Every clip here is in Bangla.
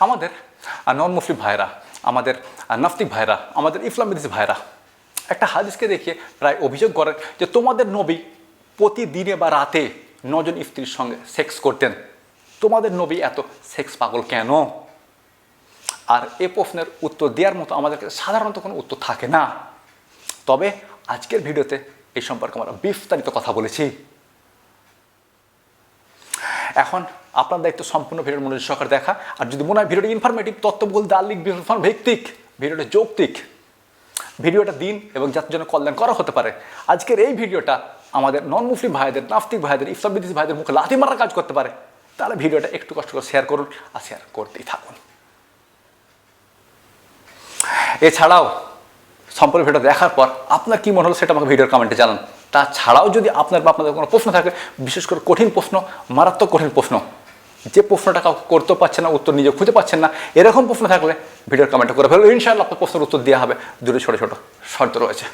আমাদের নন মুসলিম ভাইরা, আমাদের নাস্তিক ভাইরা, আমাদের ইসলাম ভাইরা, একটা হাদিসকে দেখিয়ে প্রায় অভিযোগ করেন যে তোমাদের নবী প্রতিদিনে বা রাতে নজন স্ত্রীর সঙ্গে সেক্স করতেন। তোমাদের নবী এত সেক্স পাগল কেন? আর এ প্রশ্নের উত্তর দেওয়ার মতো আমাদের কাছে সাধারণত কোনো উত্তর থাকে না। তবে আজকের ভিডিওতে এই সম্পর্কে আমরা বিস্তারিত কথা বলেছি। এখন আপনার দায়িত্ব সম্পূর্ণ ভিডিওর মনোযোগ সহকারে দেখা। আর যদি মনে হয় ভিডিওটি ইনফরমেটিভ তত্ত্ববহুল দার্লিক বিফর্ম ভিত্তিক, ভিডিওটা যৌক্তিক, ভিডিওটা দিন এবং যাতে জন্য কল্যাণ করা হতে পারে। আজকের এই ভিডিওটা আমাদের নন মুসলিম ভাইদের, নাস্তিক ভাইদের ইসলাম বিদেশি ভাইদের মুখে লাথি মারার কাজ করতে পারে। তাহলে ভিডিওটা একটু কষ্ট করে শেয়ার করুন আর শেয়ার করতেই থাকুন। এছাড়াও, সম্পূর্ণ ভিডিও দেখার পর আপনার কি মনে হলো সেটা আমাকে ভিডিওর কমেন্টে জানান। তাছাড়াও যদি আপনার বা আপনাদের কোনো প্রশ্ন থাকে, বিশেষ করে কঠিন প্রশ্ন, মারাত্মক কঠিন প্রশ্ন, যে প্রশ্নটা কাউকে করতেও পারছেন না, উত্তর নিজে খুঁজে পাচ্ছেন না, এরকম প্রশ্ন থাকলে ভিডিওর কমেন্টে করে ফেলুন। ইনশাআল্লাহ আপনার প্রশ্নের উত্তর দেওয়া হবে। দুটো ছোটো ছোটো শর্ত রয়েছে।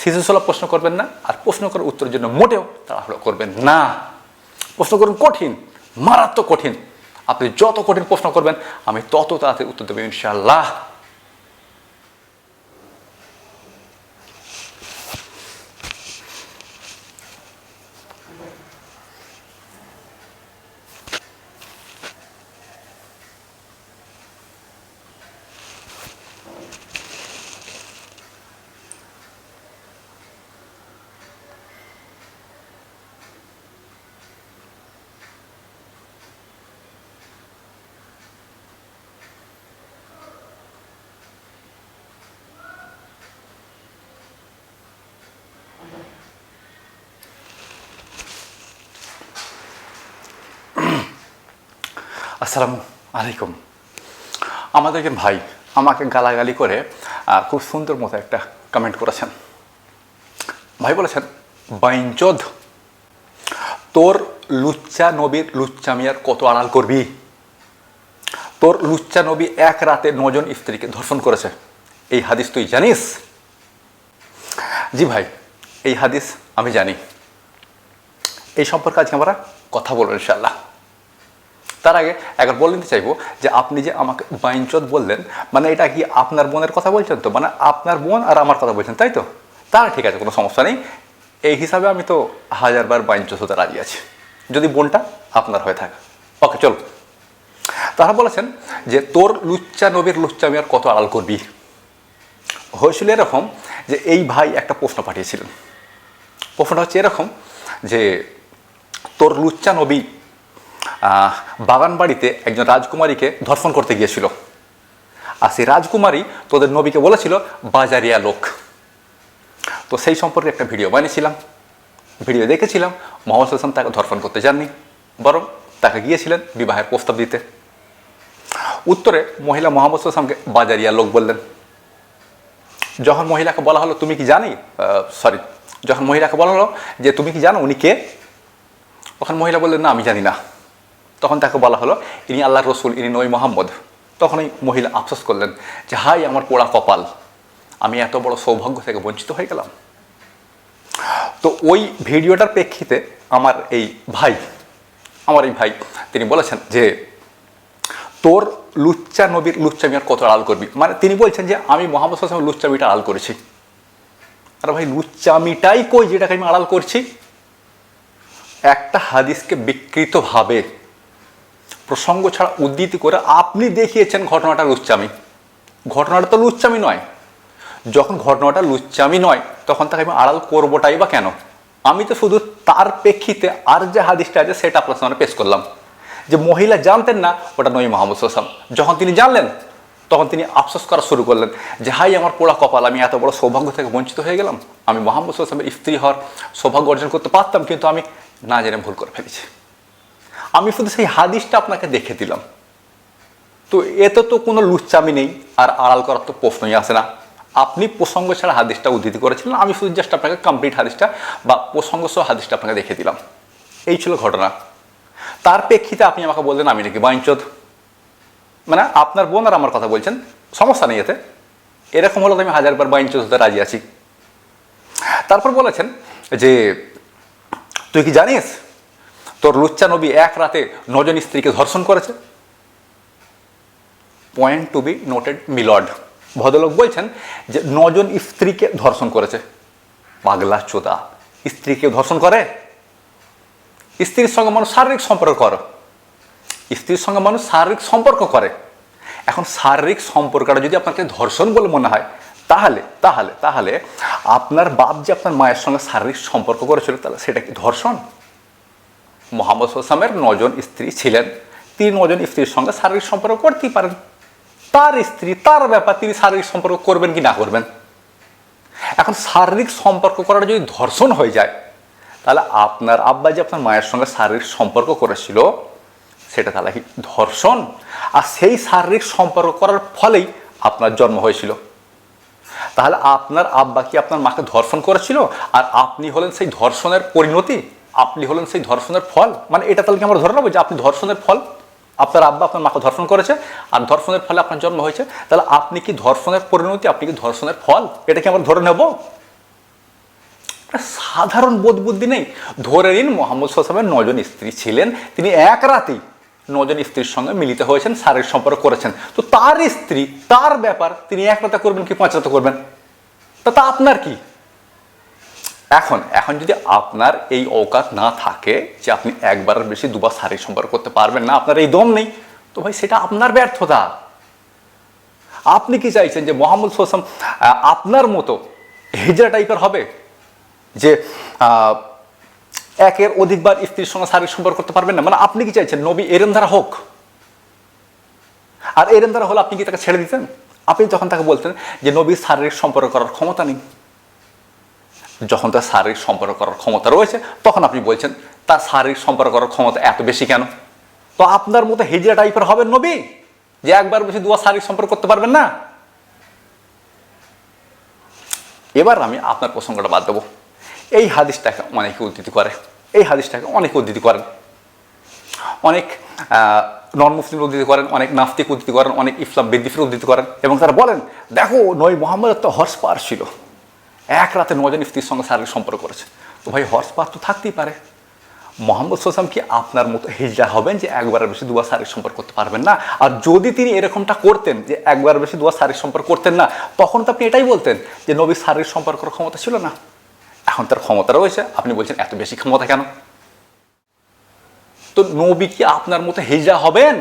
শিশুসুলভ প্রশ্ন করবেন না, আর প্রশ্ন করার উত্তরের জন্য মোটেও তাড়াহুড়ো করবেন না। প্রশ্ন করুন কঠিন, মারাত্মক কঠিন। আপনি যত কঠিন প্রশ্ন করবেন, আমি তত তাড়াতাড়ি উত্তর দেবো ইনশাআল্লাহ। আসসালামু আলাইকুম। আমাদের একজন ভাই আমাকে গালাগালি করে খুব সুন্দর মতো একটা কমেন্ট করেছেন। ভাই বলেছেন বাইঞ্চোদ তোর লুচ্চা নবীর লুচ্চা মিয়ার কত আড়াল করবি? তোর লুচ্চা নবী এক রাতে নজন স্ত্রীকে ধর্ষণ করেছে। এই হাদিস তুই জানিস? জি ভাই, এই হাদিস আমি জানি। এই সম্পর্কে আজকে আমরা কথা বলব ইনশাল্লাহ তার আগে একবার বলে নিতে চাইব যে আপনি যে আমাকে বাইনচোদ বললেন মানে এটা কি আপনার বোনের কথা বলছেন তো? মানে আপনার বোন আর আমার কথা বলছেন, তাই তো? তার ঠিক আছে, কোনো সমস্যা নেই। এই হিসাবে আমি তো হাজারবার বাইনচোদ হতে রাজি আছি। যদি বোনটা আপনার হয়ে থাকে। ওকে চলো তারা বলেছেন যে, তোর লুচ্চা নবীর লুচ্চা আমি আর কত আড়াল করবি? হয়েছিল এরকম যে, এই ভাই একটা প্রশ্ন পাঠিয়েছিলেন। প্রশ্নটা হচ্ছে এরকম যে, তোর লুচ্চা নবী বাগান বাড়িতে একজন রাজকুমারীকে ধর্ষণ করতে গিয়েছিল। আর সেই রাজকুমারী তোদের নবীকে বলেছিল, বাজারিয়া লোক। তো সেই সম্পর্কে একটা ভিডিও বানিয়েছিলাম। ভিডিও দেখেছিলাম, মোহাম্মদ হাসান তাকে ধর্ষণ করতে যাননি, বরং তাকে গিয়েছিলেন বিবাহের প্রস্তাব দিতে। উত্তরে মহিলা মোহাম্মদ হাসানকে বাজারিয়া লোক বললেন। যখন মহিলাকে বলা হলো, তুমি কি জানি? সরি যখন মহিলাকে বলা হলো যে, তুমি কি জানো উনি কে? তখন মহিলা বললেন, না, আমি জানি না। তখন তাকে বলা হলো, ইনি আল্লাহ রসুল, ইনি নই মোহাম্মদ। তখন ওই মহিলা আফসোস করলেন যে হাই আমার পোড়া কপাল, আমি এত বড় সৌভাগ্য থেকে বঞ্চিত হয়ে গেলাম। তো ওই ভিডিওটার প্রেক্ষিতে আমার এই ভাই, আমার এই ভাই, তিনি বলেছেন যে, তোর লুচ্চা নবীর লুচ্চামিয়ার কত আড়াল করবি? মানে তিনি বলছেন যে, আমি মোহাম্মদ হাসান লুচ্চামিটা আড়াল করেছি। আর ভাই, লুচ্চামিটাই কই যেটাকে আমি আড়াল করছি? একটা হাদিসকে বিকৃতভাবে প্রসঙ্গ ছাড়া উদ্ধৃতি করে আপনি দেখিয়েছেন ঘটনাটা লুচ্চামি। ঘটনাটা তো লুচ্চামি নয়। যখন ঘটনাটা লুচ্চামি নয়, তখন তাকে আমি আড়াল করবোটাই বা কেন? আমি তো শুধু তার প্রেক্ষিতে আর যে হাদিসটা আছে, সেটা আপনার সামনে পেশ করলাম। যে মহিলা জানতেন না, ওটা নয় মোহাম্মদ সাল্লাম যখন তিনি জানলেন, তখন তিনি আফসোস করা শুরু করলেন যে, হাই আমার পোড়া কপাল, আমি এত বড় সৌভাগ্য থেকে বঞ্চিত হয়ে গেলাম। আমি মোহাম্মদ সাল্লামের স্ত্রী হওয়ার সৌভাগ্য অর্জন করতে পারতাম, কিন্তু আমি না জেনে ভুল করে ফেলেছি। আমি শুধু সেই হাদিসটা আপনাকে দেখে দিলাম। তো এতে তো কোনো লুচ্চামি নেই, আর আড়াল করার তো প্রশ্নই আসে না। আপনি প্রসঙ্গ ছাড়া হাদিসটা উদ্ধৃতি করেছিলেন, আমি শুধু জাস্ট আপনাকে কমপ্লিট হাদিসটা বা প্রসঙ্গ সহ হাদিসটা আপনাকে দেখে দিলাম। এই ছিল ঘটনা। তার প্রেক্ষিতে আপনি আমাকে বললেন, আমি নাকি বাইঞ্চোদ মানে আপনার বোন আর আমার কথা বলছেন, সমস্যা নেই এতে। এরকম হলো তো আমি হাজারবার বাইঞ্চোদ হতে রাজি আছি। তারপর বলেছেন যে, তুই কি জানিস তোর লুচ্চা নবী এক রাতে নজন স্ত্রীকে ধর্ষণ করেছে? পয়েন্ট টু বি নোটেড মিলড ভদ্রলোক বলছেন যে নজন স্ত্রীকে ধর্ষণ করেছে। পাগলা চোদা। স্ত্রীকে ধর্ষণ করে? স্ত্রীর সঙ্গে মানুষ শারীরিক সম্পর্ক করে। স্ত্রীর সঙ্গে মানুষ শারীরিক সম্পর্ক করে। এখন শারীরিক সম্পর্কটা যদি আপনাকে ধর্ষণ বলে মনে হয়, তাহলে তাহলে তাহলে আপনার বাপ যে আপনার মায়ের সঙ্গে শারীরিক সম্পর্ক করেছিল, তাহলে সেটা কি ধর্ষণ? মোহাম্মদ হোসামের নজন স্ত্রী ছিলেন। তিনি নজন স্ত্রীর সঙ্গে শারীরিক সম্পর্ক করতেই পারেন? তার স্ত্রী, তার ব্যাপার তিনি শারীরিক সম্পর্ক করবেন কি না করবেন? এখন শারীরিক সম্পর্ক করাটা যদি ধর্ষণ হয়ে যায়, তাহলে আপনার আব্বা যে আপনার মায়ের সঙ্গে শারীরিক সম্পর্ক করেছিল, সেটা তাহলে কি ধর্ষণ? আর সেই শারীরিক সম্পর্ক করার ফলেই আপনার জন্ম হয়েছিল। তাহলে আপনার আব্বা কি আপনার মাকে ধর্ষণ করেছিল? আর আপনি হলেন সেই ধর্ষণের পরিণতি? আপনি হলেন সেই ধর্ষণের ফল। মানে এটা তাহলে কি আমরা ধরে নেব যে আপনি ধর্ষণের ফল? আপনার আব্বা আপনার মাকে ধর্ষণ করেছে, আর ধর্ষণের ফলে আপনার জন্ম হয়েছে। তাহলে আপনি কি ধর্ষণের পরিণতি, আপনি কি ধর্ষণের ফল? এটা কি আমরা ধরে নেব? সাধারণ বোধ বুদ্ধি নেই। ধরে নিন মোহাম্মদ সাল্লামের নজন স্ত্রী ছিলেন। তিনি এক রাতেই নজন স্ত্রীর সঙ্গে মিলিত হয়েছেন, শারীরিক সম্পর্ক করেছেন। তো তার স্ত্রী, তার ব্যাপার তিনি এক রাতে করবেন কি পাঁচ রাতে করবেন? তা তা আপনার কি? এখন এখন যদি আপনার এই অকাত না থাকে যে আপনি একবারের বেশি দুবার শারীরিক সম্পর্ক করতে পারবেন না, আপনার এই দম নেই, তো ভাই সেটা আপনার ব্যর্থতা। আপনি কি চাইছেন যে মোহাম্মদ সোসাম আপনার মতো হিজড়া টাইপের হবে? যে একের অধিকবার স্ত্রীর সঙ্গে শারীরিক সম্পর্ক করতে পারবেন না? মানে আপনি কি চাইছেন, নবী এরেন ধারা হোক? আর এরেন ধারা হলে আপনি কি তাকে ছেড়ে দিতেন? আপনি তখন তাকে বলতেন যে নবীর শারীরিক সম্পর্ক করার ক্ষমতা নেই। যখন তার শারীরিক সম্পর্ক করার ক্ষমতা রয়েছে, তখন আপনি বলছেন, তার শারীরিক সম্পর্ক করার ক্ষমতা এত বেশি কেন? তো আপনার মতো হিজড়া টাইপের হবেন নবী, যে একবার বেশি দুয়া শারীরিক সম্পর্ক করতে পারবেন না। এবার আমি আপনার প্রসঙ্গটা বাদ দেবো। এই হাদিসটাকে অনেকে উদ্ধৃতি করে, এই হাদিসটাকে অনেকে উদ্ধৃতি করেন। অনেক নন মুসলিম উদ্ধৃতি করেন, অনেক নাস্তিক উদ্ধৃতি করেন, অনেক ইসলাম বিদ্বিফের উদ্ধৃতি করেন এবং তারা বলেন, দেখো নই মোহাম্মদের তো হর্স পার ছিল। এক রাতে নজন স্ত্রীর সঙ্গে শারীরিক সম্পর্ক করেছে। তো ভাই হর্স পার তো থাকতেই পারে। মোহাম্মদ সোসাম কি আপনার মতো হিজড়া হবেন যে একবারের বেশি দুবার শারীরিক সম্পর্ক করতে পারবেন না? আর যদি তিনি এরকমটা করতেন যে একবার বেশি দুবার শারীরিক সম্পর্ক করতেন না, তখন তো আপনি এটাই বলতেন যে নবীর শারীরিক সম্পর্কের ক্ষমতা ছিল না। এখন তার ক্ষমতা রয়েছে। আপনি বলছেন, এত বেশি ক্ষমতা কেন? তো নবী কি আপনার মতো হিজড়া হবেন?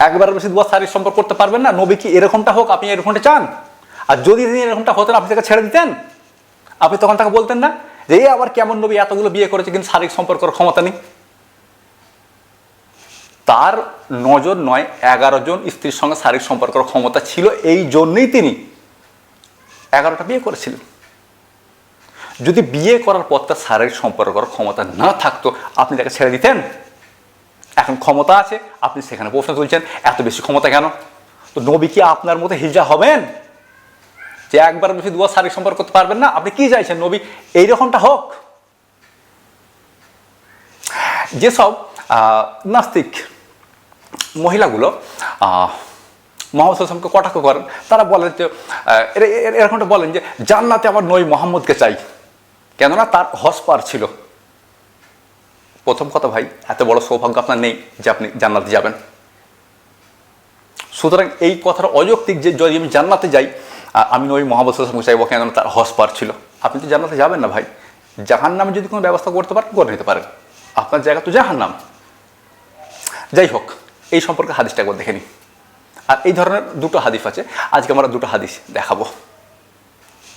একবার বেশি দুবার শারীরিক সম্পর্ক করতে পারবেন না? নবী কি এরকমটা হোক, আপনি এরকমটা চান? আর যদি তিনি এরকমটা হতেন, আপনি তাকে ছেড়ে দিতেন? আপনি তখন তাকে বলতেন না যে এই আবার কেমন নবী, এতগুলো বিয়ে করেছে, কিন্তু শারীরিক সম্পর্কের ক্ষমতা নেই? তার নজন নয়, এগারো জন স্ত্রীর সঙ্গে শারীরিক সম্পর্কের ক্ষমতা ছিল, এই জন্যই তিনি এগারোটা বিয়ে করেছিলেন। যদি বিয়ে করার পর তার শারীরিক সম্পর্ক ক্ষমতা না থাকতো, আপনি তাকে ছেড়ে দিতেন? এখন ক্ষমতা আছে, আপনি সেখানে প্রশ্ন তুলছেন, এত বেশি ক্ষমতা কেন? তো নবী কি আপনার মতো হিজা হবেন? যে একবার বেশি দুয়া শারীরিক সম্পর্ক করতে পারবেন না, আপনি কি চাইছেন নবী? এইরকমটা হোক। যেসব নাস্তিক মহিলাগুলো মোহাম্মদ হোসেনকে কটাক্ষ করেন, তারা বলেন যে এরকমটা বলেন যে, জান্নাতে আমার নই মোহাম্মদকে চাই। কেননা তার হসপার ছিল। প্রথম কথা ভাই, এত বড় সৌভাগ্য আপনার নেই যে আপনি জান্নাতে যাবেন। সুতরাং এই কথার অযৌক্তিক যে যদি আমি জান্নাতে যাই আমি ওই হোসেনকে চাইব কেন তার হস পার ছিল। আপনি তো জান্নাতে যাবেন না ভাই। জাহান নামে যদি কোনো ব্যবস্থা করতে পারেন, করে নিতে পারেন। আপনার জায়গা তো জাহান নাম যাই হোক, এই সম্পর্কে হাদিসটা একবার দেখে নিই। আর এই ধরনের দুটো হাদিস আছে। আজকে আমরা দুটো হাদিস দেখাবো।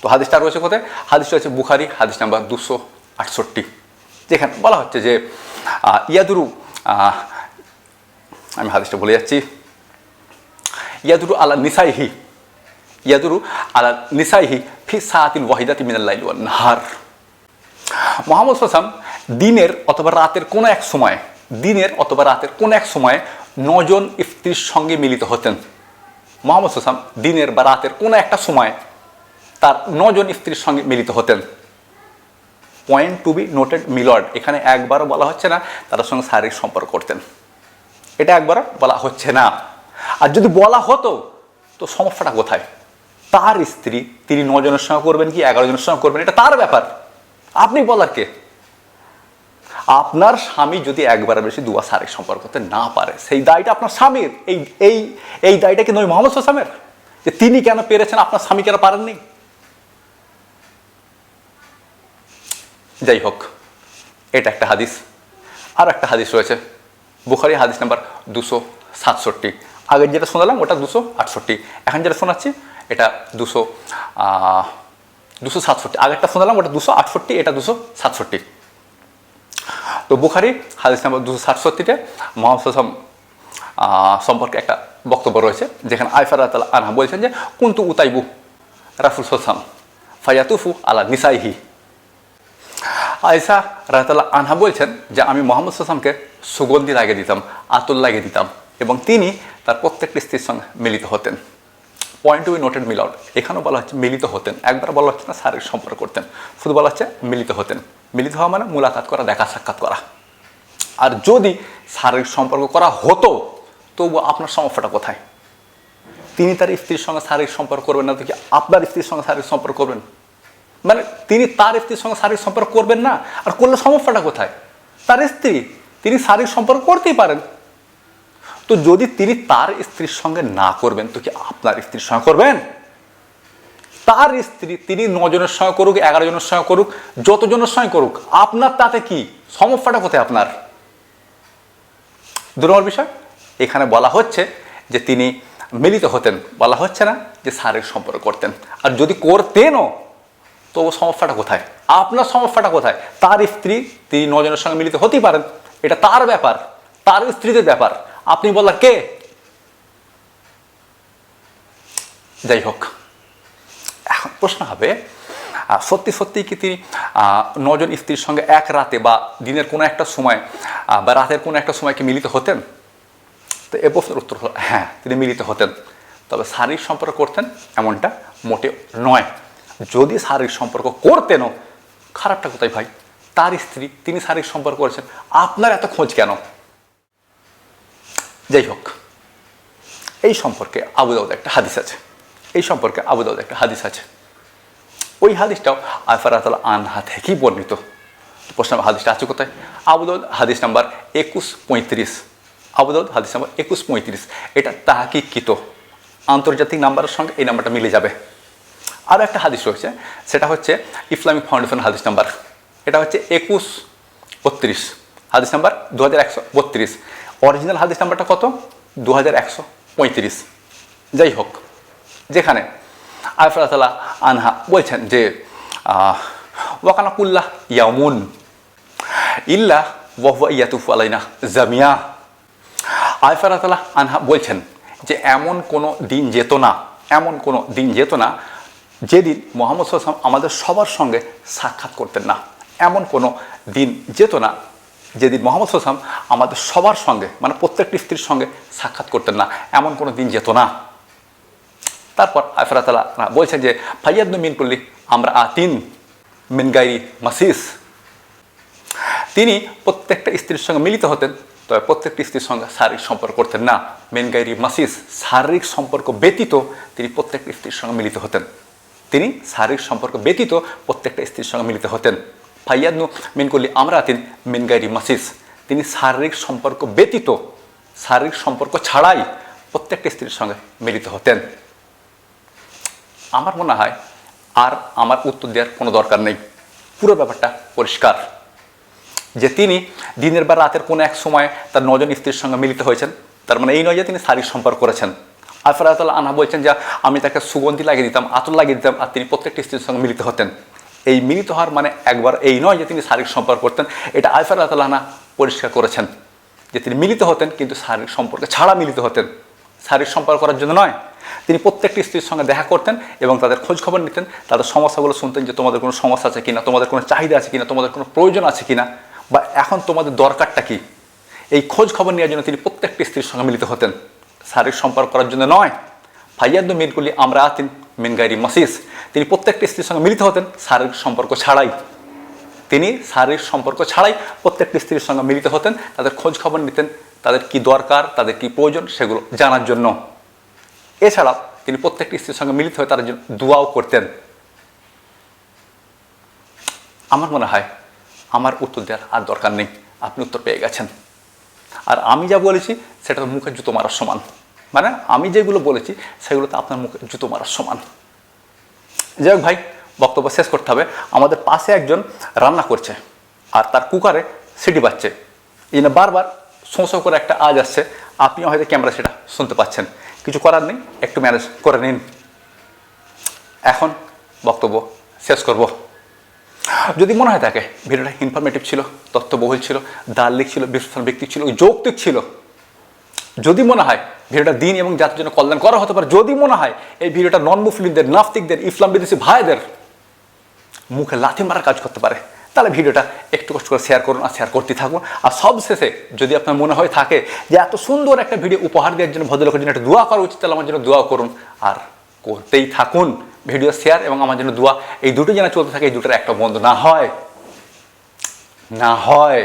তো হাদিসটা রয়েছে কোথায়? হাদিসটা হচ্ছে বুখারি, হাদিস নাম্বার দুশো আটষট্টি। যেখানে বলা হচ্ছে যে ইয়াদুরু আমি হাদিসটা বলে যাচ্ছি। ইয়াদুরু আলা নিসাইহি। ইয়াদুরু আলা নিসাইহি ফি সাতিন ওয়াহিদাতি মিনাল্লাইল ওয়ান নাহার মোহাম্মদ সাসাম দিনের অথবা রাতের কোনো এক সময়, দিনের অথবা রাতের কোনো এক সময় নজন স্ত্রীর সঙ্গে মিলিত হতেন। মোহাম্মদ সাসাম দিনের বা রাতের কোনো একটা সময় তার নজন স্ত্রীর সঙ্গে মিলিত হতেন। পয়েন্ট টু বি নোটেড মিলড এখানে একবারও বলা হচ্ছে না, তাদের সঙ্গে শারীরিক সম্পর্ক করতেন। এটা একবারও বলা হচ্ছে না। আর যদি বলা হতো, তো সমস্যাটা কোথায়? তার স্ত্রী, তিনি নজনের সঙ্গে করবেন কি, এগারো জনের সঙ্গে করবেন, এটা তার ব্যাপার। আপনি বলার কে? আপনার স্বামী যদি একবার বেশি দুয়া শারীরিক সম্পর্ক করতে না পারে, সেই দায়টা আপনার স্বামীর। এই এই এই দায়টা কি নয় মোহাম্মদ হোসামের যে তিনি কেন পেরেছেন, আপনার স্বামী কেন পারেননি? যাই হোক, এটা একটা হাদিস। আর একটা হাদিস রয়েছে, বুখারি হাদিস নাম্বার দুশো সাতষট্টি। আগের যেটা শোনালাম, ওটা দুশো আটষট্টি। এখন যেটা শোনাচ্ছি এটা দুশো দুশো সাতষট্টি। আগেরটা শোনালাম ওটা দুশো আটষট্টি, এটা দুশো সাতষট্টি। তো বুখারি, হাদিস নাম্বার দুশো সাতষট্টিতে হাসাম সম্পর্কে একটা বক্তব্য রয়েছে, যেখানে আইফার তালা আনহা বলছেন যে, কুন্তু উতাইবু রাফুল হোসাম ফায়াতুফু আলা নিসাইহি। আয়সা রাহতাল্লাহ আনহা বলছেন যে, আমি মোহাম্মদ সাল্লামকে সুগন্ধি লাগিয়ে দিতাম আতুল লাগিয়ে দিতাম এবং তিনি তার প্রত্যেকটি স্ত্রীর সঙ্গে মিলিত হতেন। Point to be noted out এখানেও বলা হচ্ছে মিলিত হতেন। একবার বলা হচ্ছে না শারীরিক সম্পর্ক করতেন। শুধু বলা হচ্ছে মিলিত হতেন। মিলিত হওয়া মানে মুলাকাত করা, দেখা সাক্ষাৎ করা। আর যদি শারীরিক সম্পর্ক করা হতো, তবু আপনার সমস্যাটা কোথায়? তিনি তার স্ত্রীর সঙ্গে শারীরিক সম্পর্ক করবেন না তো কি আপনার স্ত্রীর সঙ্গে শারীরিক সম্পর্ক করবেন। মানে তিনি তার স্ত্রীর সঙ্গে শারীরিক সম্পর্ক করবেন না, আর করলে সমস্যাটা কোথায়? তার স্ত্রী, তিনি শারীরিক সম্পর্ক করতেই পারেন। তো যদি তিনি তার স্ত্রীর সঙ্গে না করবেন, তো কি আপনার স্ত্রীর সঙ্গে করবেন? তার স্ত্রী তিনি নজনের সঙ্গে করুক, এগারো জনের সঙ্গে করুক, যতজনের সঙ্গে করুক, আপনার তাতে কি? সমস্যাটা কোথায় আপনার? দু নম্বর বিষয়। এখানে বলা হচ্ছে যে তিনি মিলিত হতেন, বলা হচ্ছে না যে শারীরিক সম্পর্ক করতেন। আর যদি করতেনও তো সমস্যাটা কোথায়? আপনার সমস্যাটা কোথায়? তার স্ত্রী তিনি নজনের সঙ্গে মিলিত হতেই পারেন। এটা তার ব্যাপার, তার স্ত্রীদের ব্যাপার। আপনি বললেন কে? যাই হোক, এখন প্রশ্ন হবে সত্যি সত্যি কি তিনি নজন স্ত্রীর সঙ্গে এক রাতে বা দিনের কোনো একটা সময় বা রাতের কোনো একটা সময় কি মিলিত হতেন? তো এ প্রশ্নের উত্তর হলো হ্যাঁ তিনি মিলিত হতেন। তবে শারীরিক সম্পর্ক করতেন এমনটা মোটে নয়। যদি শারীরিক সম্পর্ক করতেনও, খারাপটা কোথায় ভাই? তার স্ত্রী, তিনি শারীরিক সম্পর্ক করেছেন, আপনার এত খোঁজ কেন? যাই হোক, এই সম্পর্কে আবু দাউদ একটা হাদিস আছে। এই সম্পর্কে আবু দাউদ একটা হাদিস আছে। ওই হাদিসটাও আফারাতাল আনহা থেকেই বর্ণিত। প্রশ্ন, হাদিসটা আছে কোথায়? আবু দাউদ হাদিস নাম্বার একুশ পঁয়ত্রিশ। আবু দাউদ হাদিস নাম্বার একুশ পঁয়ত্রিশ। এটা তাহাকিকৃত। আন্তর্জাতিক নাম্বারের সঙ্গে এই নাম্বারটা মিলে যাবে। আরও একটা হাদিস রয়েছে, সেটা হচ্ছে ইসলামিক ফাউন্ডেশন হাদিস নাম্বার। এটা হচ্ছে একুশ বত্রিশ। হাদিস নাম্বার দু হাজার একশো বত্রিশ। অরিজিনাল হাদিস নাম্বারটা কত? দু হাজার একশো পঁয়ত্রিশ। যাই হোক, যেখানে আফরাতালা আনহা বলছেন যে ওয়াকানাকুল্লাহ ইয়ামুন ইল্লা ওয়াহুয়া ইয়াতুফু আলাইনা জামিয়া। আয়ফারাতালা আনহা বলছেন যে, এমন কোনো দিন যেত না, এমন কোনো দিন যেত না যেদিন মোহাম্মদ সাল্লাম আমাদের সবার সঙ্গে সাক্ষাৎ করতেন না। এমন কোনো দিন যেত না যেদিন মোহাম্মদ সাল্লাম আমাদের সবার সঙ্গে মানে প্রত্যেকটি স্ত্রীর সঙ্গে সাক্ষাৎ করতেন না, এমন কোনো দিন যেত না। তারপর আফরাতালা বলছেন যে ফাইয়াদ মিন করলি আমরা আতিন মিনগাইরি মাসিস। তিনি প্রত্যেকটা স্ত্রীর সঙ্গে মিলিত হতেন, তবে প্রত্যেকটি স্ত্রীর সঙ্গে শারীরিক সম্পর্ক করতেন না। মেনগাইরি মাসিস, শারীরিক সম্পর্ক ব্যতীত তিনি প্রত্যেকটি স্ত্রীর সঙ্গে মিলিত হতেন। তিনি শারীরিক সম্পর্ক ব্যতীত প্রত্যেকটা স্ত্রীর সঙ্গে মিলিত হতেন। ফাইয়াদনু মিনকুল্লি আমরা আতিন মিনগাইরি মাসিস। তিনি শারীরিক সম্পর্ক ব্যতীত, শারীরিক সম্পর্ক ছাড়াই প্রত্যেকটা স্ত্রীর সঙ্গে মিলিত হতেন। আমার মনে হয় আর আমার উত্তর দেওয়ার কোনো দরকার নেই। পুরো ব্যাপারটা পরিষ্কার। যে তিনি দিনের বা রাতের কোনো এক সময় তার নজন স্ত্রীর সঙ্গে মিলিত হয়েছেন, তার মানে এই নয় যে তিনি শারীরিক সম্পর্ক করেছেন। আফরাতুল্লাহ আনহা বলছেন, যে আমি তাকে সুগন্ধি লাগিয়ে দিতাম, আতর লাগিয়ে দিতাম, আর তিনি প্রত্যেকটি স্ত্রীর সঙ্গে মিলিত হতেন। এই মিলিত হওয়ার মানে একবার এই নয় যে তিনি শারীরিক সম্পর্ক করতেন। এটা আফরাতুল্লাহ আনহা পরিষ্কার করেছেন যে তিনি মিলিত হতেন কিন্তু শারীরিক সম্পর্কে ছাড়া মিলিত হতেন। শারীরিক সম্পর্ক করার জন্য নয়। তিনি প্রত্যেকটি স্ত্রীর সঙ্গে দেখা করতেন এবং তাদের খোঁজ খবর নিতেন। তাদের সমস্যাগুলো শুনতেন যে তোমাদের কোনো সমস্যা আছে কিনা, তোমাদের কোনো চাহিদা আছে কিনা, তোমাদের কোনো প্রয়োজন আছে কিনা বা এখন তোমাদের দরকারটা কি? এই খোঁজ খবর নেওয়ার জন্য তিনি প্রত্যেকটি স্ত্রীর সঙ্গে মিলিত হতেন। শারীরিক সম্পর্ক করার জন্য নয়। ফাইয়াদ্দ মিনকুলি আমরা আতিন মিনগাইরি মাসিস। তিনি প্রত্যেকটি স্ত্রীর সঙ্গে মিলিত হতেন শারীরিক সম্পর্ক ছাড়াই। তিনি শারীরিক সম্পর্ক ছাড়াই প্রত্যেকটি স্ত্রীর সঙ্গে মিলিত হতেন, তাদের খোঁজ খবর নিতেন, তাদের কি দরকার, তাদের কি প্রয়োজন সেগুলো জানার জন্য। এছাড়াও তিনি প্রত্যেকটি স্ত্রীর সঙ্গে মিলিত হয়ে তাদের জন্য দোয়াও করতেন। আমার মনে হয় আমার উত্তর দেওয়ার আর দরকার নেই। আপনি উত্তর পেয়ে গেছেন। আর আমি যা বলেছি সেটা তো মুখে জুতো মারার সমান। মানে আমি যেগুলো বলেছি সেগুলো তো আপনার মুখে জুতো মারার সমান। যাই হোক ভাই, বক্তব্য শেষ করতে হবে। আমাদের পাশে একজন রান্না করছে আর তার কুকারে সিটি বাজছে। এই বারবার শোঁ শোঁ করে একটা আজ আসছে। আপনিও হয়তো ক্যামেরা সেটা শুনতে পাচ্ছেন। কিছু করার নেই, একটু ম্যানেজ করে নিন। এখন বক্তব্য শেষ করব। যদি মনে হয় থাকে, ভিডিওটা ইনফরমেটিভ ছিল, তথ্যবহুল ছিল, দার্লিক ছিল বিশ্লেষণ ব্যক্তি ছিল, যৌক্তিক ছিল যদি মনে হয় ভিডিওটা দিন এবং জাতির জন্য কল্যাণ করা হতে পারে, যদি মনে হয় এই ভিডিওটা নন মুসলিমদের নাস্তিকদের, ইসলাম বিদেশি ভাইদের মুখে লাথি মারার কাজ করতে পারে, তাহলে ভিডিওটা একটু কষ্ট করে শেয়ার করুন আর শেয়ার করতে থাকুন। আর সবশেষে যদি আপনার মনে হয় থাকে যে এত সুন্দর একটা ভিডিও উপহার দেওয়ার জন্য ভদ্রলোকের জন্য একটা দোয়া করা উচিত, তাহলে আমার জন্য দোয়া করুন আর করতেই থাকুন ভিডিও শেয়ার এবং আমার জন্য দোয়া। এই দুটো যেন চলতে থাকে, এই দুটোর একটা বন্ধ। না হয় না হয়।